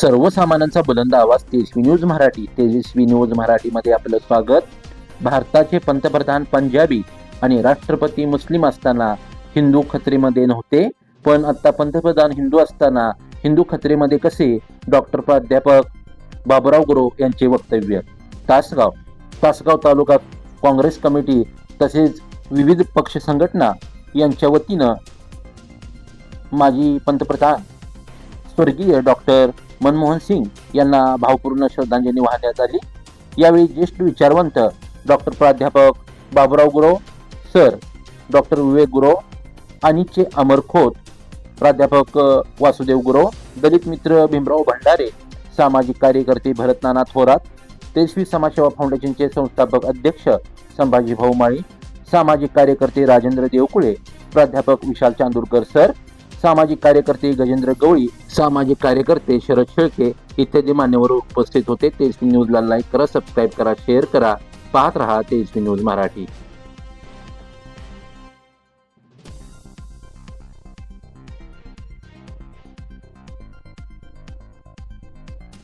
सर्वसामान्यांचा बुलंद आवाज तेजस्वी न्यूज मराठी. तेजस्वी न्यूज मराठीमध्ये आपलं स्वागत. भारताचे पंतप्रधान पंजाबी आणि राष्ट्रपती मुस्लिम असताना हिंदू खत्रीमध्ये नव्हते पण आता पंतप्रधान हिंदू असताना हिंदू खत्रीमध्ये कसे? डॉक्टर प्राध्यापक बाबुराव गुरु यांचे वक्तव्य. तासगाव तासगाव तालुका काँग्रेस कमिटी तसेच विविध पक्ष संघटना यांच्या वतीनं माजी पंतप्रधान स्वर्गीय डॉक्टर मनमोहन सिंग यांना भावपूर्ण श्रद्धांजली वाहण्यात आली. यावेळी ज्येष्ठ विचारवंत डॉक्टर प्राध्यापक बाबुराव गुरव सर डॉक्टर विवेक गुरव अनिचे अमर खोत प्राध्यापक वासुदेव गुरव दलित मित्र भीमराव भंडारे सामाजिक कार्यकर्ते भरतनाना थोरात तेजस्वी समाजसेवा फाउंडेशनचे संस्थापक अध्यक्ष संभाजी भाऊ माळी सामाजिक कार्यकर्ते राजेंद्र देवकुळे प्राध्यापक विशाल चांदूरकर सर सामाजिक कार्यकर्ते गजेंद्र गवळी सामाजिक कार्यकर्ते शरद शेळके इत्यादी मान्यवर उपस्थित होते. तेजस्वी न्यूजला लाईक करा सबस्क्राईब करा शेअर करा. पाहत रहा तेजस्वी न्यूज मराठी.